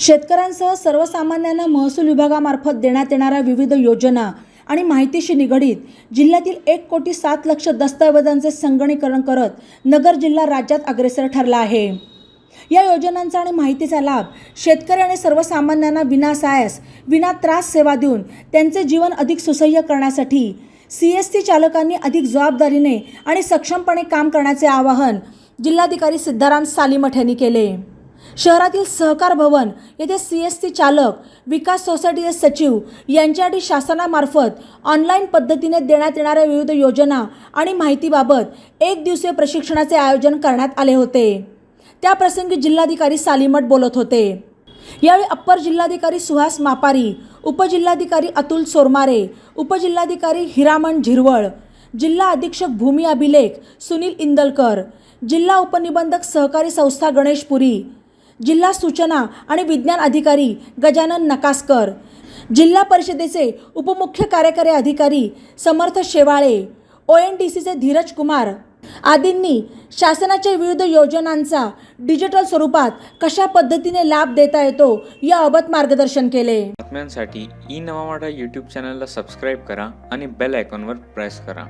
शेतकऱ्यांसह सर्वसामान्यांना महसूल विभागामार्फत देण्यात येणाऱ्या विविध योजना आणि माहितीशी निगडीत जिल्ह्यातील एक कोटी सात लक्ष दस्तऐवजांचे संगणीकरण करत नगर जिल्हा राज्यात अग्रेसर ठरला आहे. या योजनांचा आणि माहितीचा लाभ शेतकरी आणि सर्वसामान्यांना विनासायास विना त्रास सेवा देऊन त्यांचे जीवन अधिक सुसह्य करण्यासाठी सी एस टी चालकांनी अधिक जबाबदारीने आणि सक्षमपणे काम करण्याचे आवाहन जिल्हाधिकारी सिद्धाराम सालीमठ यांनी केले. शहरातील सहकार भवन येथे सी एस टी चालक विकास सोसायटीचे सचिव यांच्यासाठी शासनामार्फत ऑनलाईन पद्धतीने देण्यात येणाऱ्या विविध योजना आणि माहितीबाबत एक दिवसीय प्रशिक्षणाचे आयोजन करण्यात आले होते. त्याप्रसंगी जिल्हाधिकारी सालीमठ बोलत होते. यावेळी अप्पर जिल्हाधिकारी सुहास मापारी उपजिल्हाधिकारी अतुल सोरमारे उपजिल्हाधिकारी हिरामण झिरवळ जिल्हा अधीक्षक भूमी अभिलेख सुनील इंदलकर जिल्हा उपनिबंधक सहकारी संस्था गणेशपुरी जिल्हा सूचना आणि विज्ञान अधिकारी गजानन नकासकर जिल्हा परिषदेचे उपमुख्य कार्यकारी अधिकारी Samarth Shewale O N D सीचे धीरज कुमार आदींनी शासनाच्या विविध योजनांचा डिजिटल स्वरूपात कशा पद्धतीने लाभ देता येतो याबाबत मार्गदर्शन केले. बातम्यांसाठी ई नवा मराठा यूट्यूब चॅनलला सबस्क्राईब करा आणि बेल आयकॉनवर प्रेस करा.